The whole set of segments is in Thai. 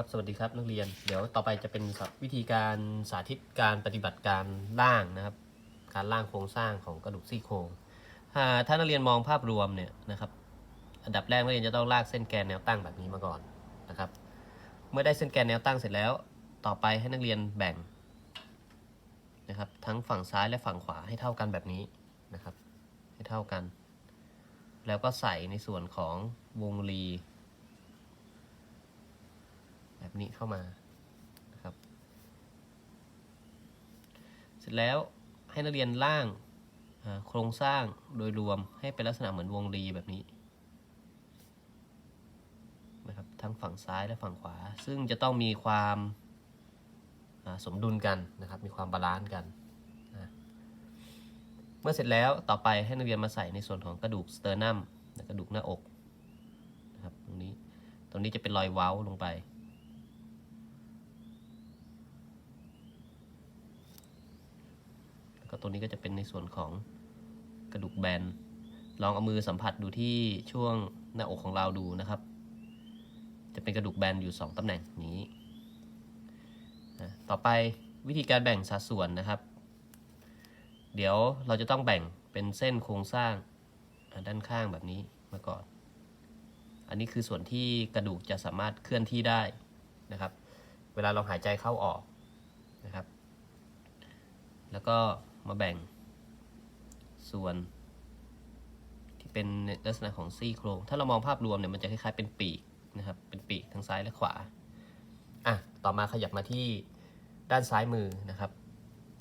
ครับสวัสดีครับนักเรียน เดี๋ยวต่อไปจะเป็นวิธีการสาธิตการปฏิบัติการร่างนะครับ การร่างโครงสร้างของกระดูกซี่โครงถ้าถ้านักเรียนมองภาพรวมเนี่ยนะครับ อันดับแรกนักเรียนจะต้องลากเส้นแกนแนวตั้งแบบนี้มาก่อนนะครับ เมื่อได้เส้นแกนแนวตั้งเสร็จแล้ว ต่อไปให้นักเรียนแบ่งนะครับ ทั้งฝั่งซ้ายและฝั่งขวาให้เท่ากันแบบนี้นะครับ ให้เท่ากัน แล้วก็ใส่ในส่วนของวงรี แบบนี้เข้ามานะครับ เสร็จแล้วให้นักเรียนร่างโครงสร้างโดยรวมให้เป็นลักษณะเหมือนวงรีแบบนี้นะครับทั้งฝั่งซ้ายและฝั่งขวา ซึ่งจะต้องมีความสมดุลกันนะครับ มีความบาลานซ์กันนะเมื่อเสร็จแล้วต่อไปให้นักเรียนมาใส่ในส่วนของกระดูกสเตอร์นัมกระดูกหน้าอกนะครับตรงนี้ตรงนี้จะเป็นรอยเว้าลงไป แล้ว ก็ตัวนี้ก็จะเป็นในส่วนของกระดูกแบน ลองเอามือสัมผัสดูที่ช่วงหน้าอกของเราดูนะครับ จะเป็นกระดูกแบนอยู่ 2ตำแหน่งนี้ ต่อไปวิธีการแบ่งสัดส่วนนะครับ เดี๋ยวเราจะต้องแบ่งเป็นเส้นโครงสร้างด้านข้างแบบนี้มาก่อน อันนี้คือส่วนที่กระดูกจะสามารถเคลื่อนที่ได้นะครับ เวลาเราหายใจเข้าออกนะครับ แล้วก็ มาแบ่ง ส่วน ที่เป็นลักษณะของซี่โครง ถ้าเรามองภาพรวมเนี่ยมันจะคล้ายๆเป็นปีกนะครับ เป็นปีกทั้งซ้ายและขวา อะ ต่อมาขยับมาที่ด้านซ้ายมือนะครับ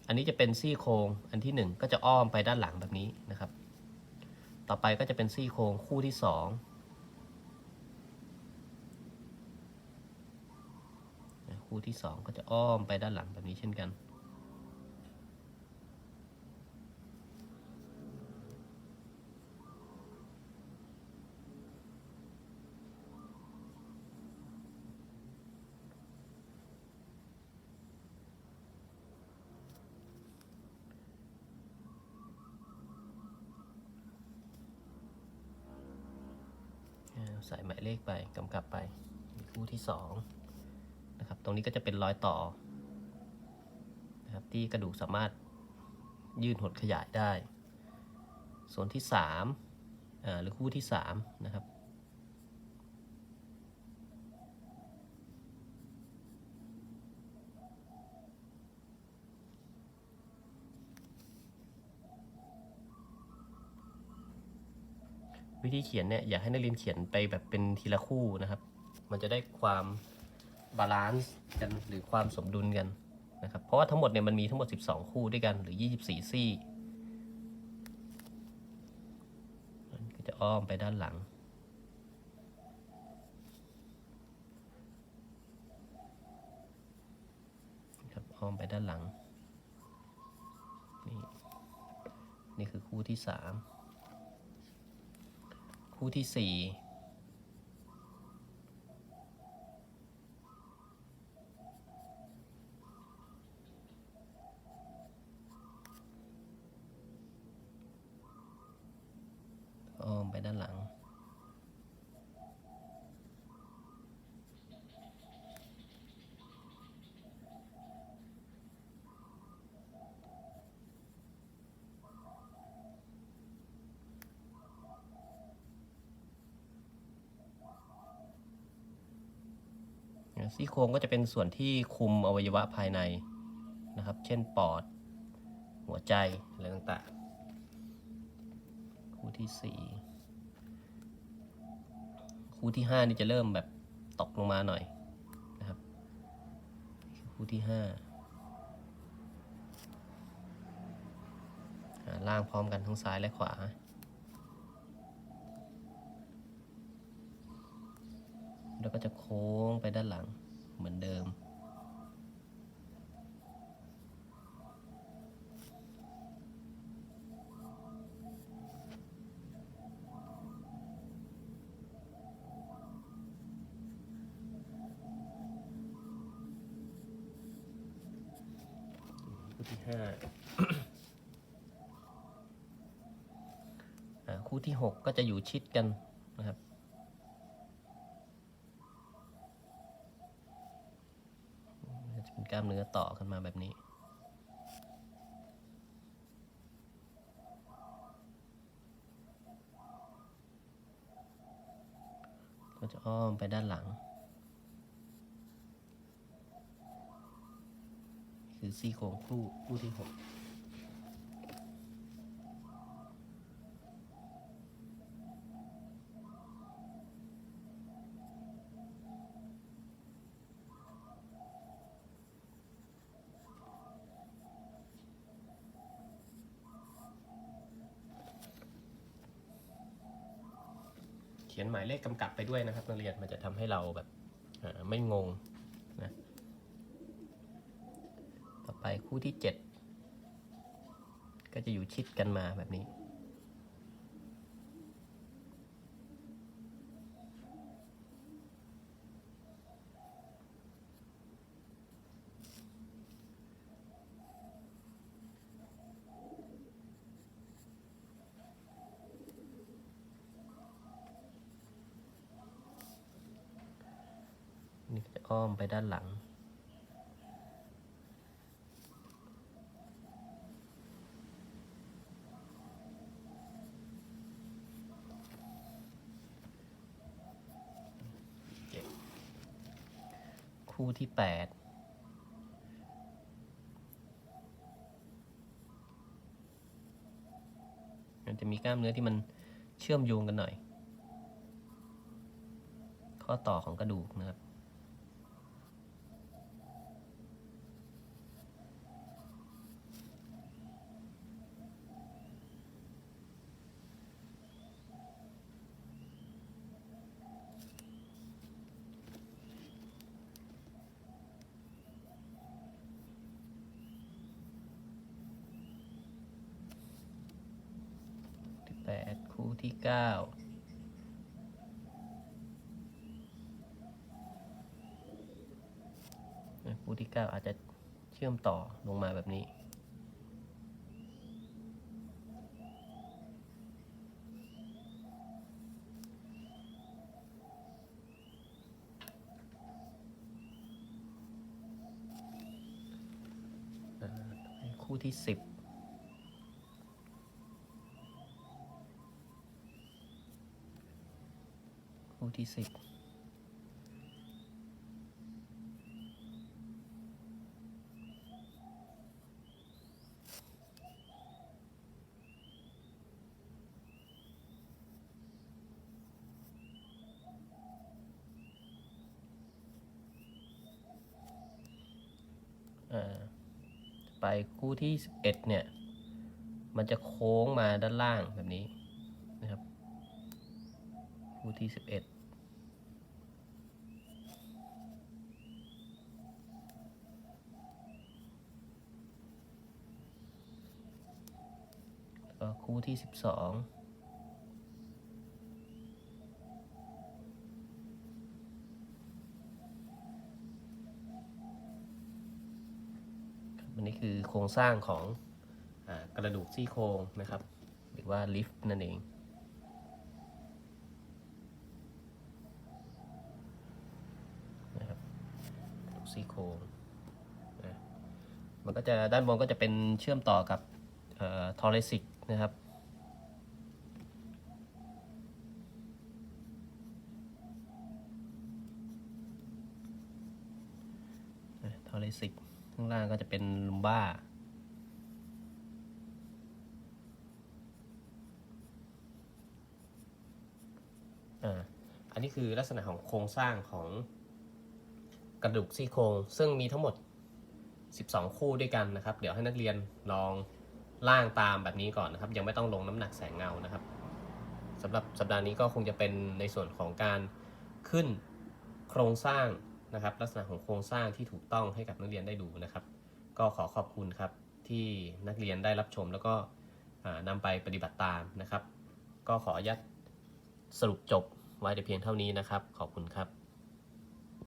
อันนี้จะเป็นซี่โครงอันที่หนึ่งก็จะอ้อมไปด้านหลังแบบนี้นะครับ ต่อไปก็จะเป็นซี่โครงคู่ที่สองคู่ที่สองก็จะอ้อมไปด้านหลังแบบนี้เช่นกัน ใส่หมายเลขไปกำกับไปคู่ที่สองนะครับ ตรงนี้ก็จะเป็นรอยต่อนะครับที่กระดูกสามารถยืดหดขยายได้ ส่วนที่สามหรือคู่ที่สามนะครับ วิธีเขียนเนี่ยอยากให้นักเรียนเขียนไปแบบเป็นทีละคู่นะครับ มันจะได้ความบาลานซ์กันหรือความสมดุลกันนะครับ เพราะว่าทั้งหมดเนี่ยมันมีทั้งหมด 12 คู่ด้วยกันหรือ 24 ซี่มันก็จะอ้อมไปด้านหลัง ครับอ้อมไปด้านหลัง นี่ นี่คือคู่ที่สาม คู่ที่สี่อ้อมไปด้านหลัง ซี่โครงก็จะเป็นส่วนที่คุมอวัยวะภายในนะครับ เช่นปอด หัวใจ อะไรต่างๆ คู่ที่สี่คู่ที่ห้านี่จะเริ่มแบบตกลงมาหน่อยนะครับ คู่ที่ห้าล่างพร้อมกันทั้งซ้ายและขวา แล้วก็จะโค้งไปด้านหลังเหมือนเดิม คู่ที่ห้าอ่าคู่ที่หกก็จะอยู่ชิดกันนะครับ กล้าม เนื้อต่อขึ้นมาแบบนี้ ก็จะอ้อมไปด้านหลัง คือซี่โครงคู่คู่ที่หก ขียนหมายเลขกำกับไปด้วยนะครับนักเรียนมันจะทำให้เราแบบไม่งงนะต่อไปคู่ที่เจ็ดก็จะอยู่ชิดกันมาแบบนี้ อ้อมไปด้านหลัง คู่ที่แปดมันจะมีกล้ามเนื้อที่มันเชื่อมโยงกันหน่อย ข้อต่อของกระดูกนะครับ ที่แป ดคู่ที่เก้าคู่ที่เก้าอาจจะเชื่อมต่อลงมาแบบนี้ คู่ที่สิบ คู่ที่สิบไปคู่ที่ 11 เนี่ย มันจะโค้งมาด้านล่างแบบนี้นะครับ คู่ที่ 11 คู่ที่สิบสองอันนี้คือโครงสร้างของอกระดูกซี่โครงนะครับ หรือว่าลิฟต์นั่นเอง นะครับกระดูกซี่โครงมันก็จะด้านบนก็จะเป็นเชื่อมต่อกับทอเรซิกนะครับ ทอเรซิกข้างล่างก็จะเป็นลุมบ้า อ่า อันนี้คือลักษณะของโครงสร้างของกระดูกซี่โครงซึ่งมีทั้งหมด 12 คู่ด้วยกันนะครับ เดี๋ยวให้นักเรียนลองล่างตามแบบนี้ก่อนนะครับ ยังไม่ต้องลงน้ำหนักแสงเงานะครับสำหรับสัปดาห์นี้ก็คงจะเป็นในส่วนของการขึ้นโครงสร้าง นะครับ ลักษณะของโครงสร้างที่ถูกต้องให้กับนักเรียนได้ดูนะครับ ก็ขอขอบคุณครับที่นักเรียนได้รับชมแล้วก็อ่านำไปปฏิบัติตามนะครับ ก็ขออนุญาตสรุปจบไว้แต่เพียงเท่านี้นะครับ ขอบคุณครับ